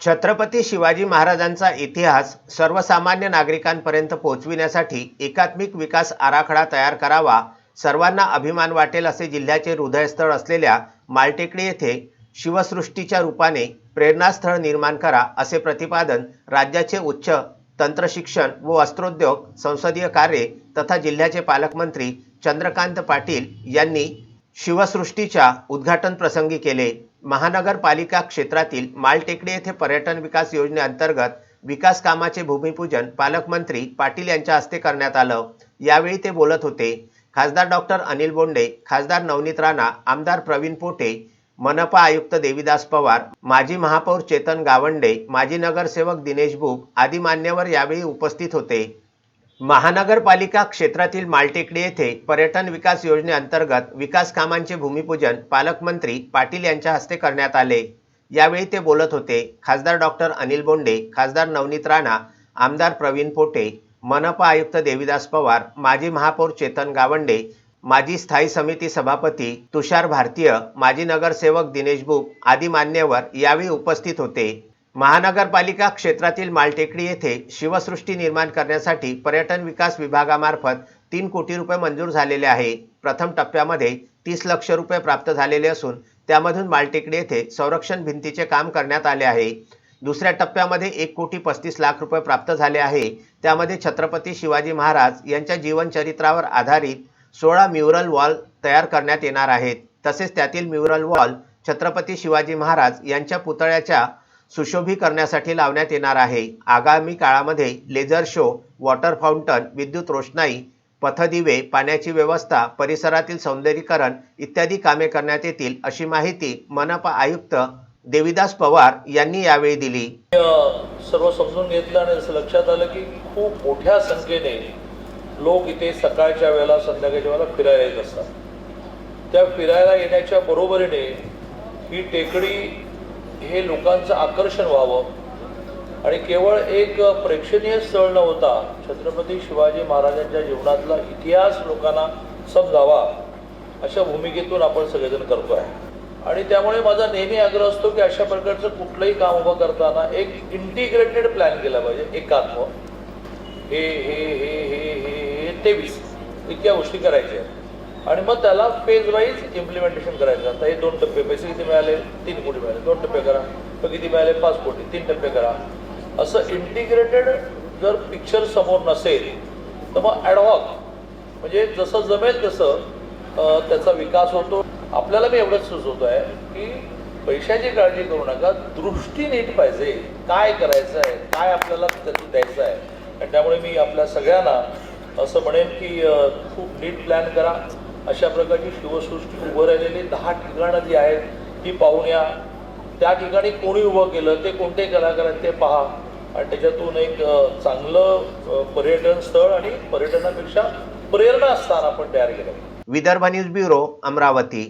छत्रपती शिवाजी महाराजांचा इतिहास सर्वसामान्य नागरिकांपर्यंत पोहोचविण्यासाठी एकात्मिक विकास आराखडा तयार करावा सर्वांना अभिमान वाटेल असे जिल्ह्याचे हृदयस्थळ असलेल्या मालटेकडी येथे शिवसृष्टीच्या रूपाने प्रेरणास्थळ निर्माण करा असे प्रतिपादन राज्याचे उच्च तंत्रशिक्षण व वस्त्रोद्योग संसदीय कार्य तथा जिल्ह्याचे पालकमंत्री चंद्रकांत पाटील यांनी शिवसृष्टीच्या उद्घाटन प्रसंगी केले. महानगरपालिका क्षेत्रातील मालटेकडी येथे पर्यटन विकास योजनेअंतर्गत विकास कामाचे भूमिपूजन पालकमंत्री पाटील यांच्या हस्ते करण्यात आलं. यावेळी ते बोलत होते. खासदार डॉक्टर अनिल बोंडे खासदार नवनीत राणा आमदार प्रवीण पोटे मनपा आयुक्त देविदास पवार माजी महापौर चेतन गावंडे माजी नगरसेवक दिनेश भूप आदी मान्यवर यावेळी उपस्थित होते. महानगरपालिका क्षेत्रातील मालटेकडी येथे पर्यटन विकास योजनेअंतर्गत विकास कामांचे भूमिपूजन पालकमंत्री पाटील यांच्या हस्ते करण्यात आले. यावेळी ते बोलत होते. खासदार डॉक्टर अनिल बोंडे खासदार नवनीत राणा आमदार प्रवीण पोटे मनपा आयुक्त देविदास पवार माजी महापौर चेतन गावंडे माजी स्थायी समिती सभापती तुषार भारतीय माजी नगरसेवक दिनेश बुक आदी मान्यवर यावेळी उपस्थित होते. महानगरपालिका क्षेत्रातील मालटेकडी येथे शिवसृष्टी निर्माण करण्यासाठी पर्यटन विकास विभागामार्फत तीन कोटी रुपये मंजूर झालेले आहे. प्रथम टप्प्यामध्ये तीस लक्ष रुपये प्राप्त झालेले असून त्यामधून मालटेकडी येथे संरक्षण भिंतीचे काम करण्यात आले आहे. दुसऱ्या टप्प्यामध्ये एक कोटी पस्तीस लाख रुपये प्राप्त झाले आहे. त्यामध्ये छत्रपती शिवाजी महाराज यांच्या जीवनचरित्रावर आधारित सोळा म्युरल वॉल तयार करण्यात येणार आहेत. तसेच त्यातील म्युरल वॉल छत्रपती शिवाजी महाराज यांच्या पुतळ्याच्या सुशोभी करण्यासाठी लावण्यात येणार आहे. आगामी काळामध्ये लेझर शो वॉटर फाउंटन विद्युत रोषणाई पथदिवे पाण्याची व्यवस्था परिसरातील सौंदर्यीकरण इत्यादी कामे करण्यात येतील अशी माहिती मनपा आयुक्त देविदास पवार यांनी यावेळी दिली. सर्व समजून घेतलं आणि असं लक्षात आलं की खूप मोठ्या संख्येने लोक इथे सकाळच्या वेळेला संध्याकाळच्या वेळेला फिरायला येत असतात. त्या फिरायला येण्याच्या बरोबरीने ही टेकडी हे लोकांचं आकर्षण व्हावं. आणि केवळ एक प्रेक्षणीय स्थळ न होता छत्रपती शिवाजी महाराजांच्या जीवनातला इतिहास लोकांना समजावा अशा भूमिकेतून आपण सगळेजण करतो आहे आणि त्यामुळे माझा नेहमी आग्रह असतो की अशा प्रकारचं कुठलंही काम उभं करताना एक इंटिग्रेटेड प्लॅन केला पाहिजे एकात्म. हे हे हे हे हे हे तेवीस इतक्या गोष्टी करायच्या आहेत. आणि मग त्याला फेज वाईज इम्प्लिमेंटेशन करायचं. आता हे दोन टप्पे पैसे किती मिळाले? तीन कोटी मिळाले. दोन टप्पे करा. मग किती मिळाले? पाच कोटी. तीन टप्पे करा. असं इंटिग्रेटेड जर पिक्चर समोर नसेल तर मग ॲडहॉक म्हणजे जसं जमेल तसं त्याचा विकास होतो. आपल्याला मी एवढंच सुचवतो आहे की पैशाची काळजी करू नका. दृष्टी नीट पाहिजे. काय करायचं आहे काय आपल्याला त्यातून द्यायचं आहे आणि त्यामुळे मी आपल्या सगळ्यांना असं म्हणेन की खूप नीट प्लॅन करा. अशा प्रकारची शिवसृष्टी उभं राहिलेली दहा ठिकाणं जी आहेत ती पाहून या. त्या ठिकाणी कोणी उभं केलं ते कोणते कलाकार आहेत ते पहा. आणि त्याच्यातून एक चांगलं पर्यटन स्थळ आणि पर्यटनापेक्षा प्रेरणा स्थान आपण तयार केलं. Vidarbha news bureau Amravati.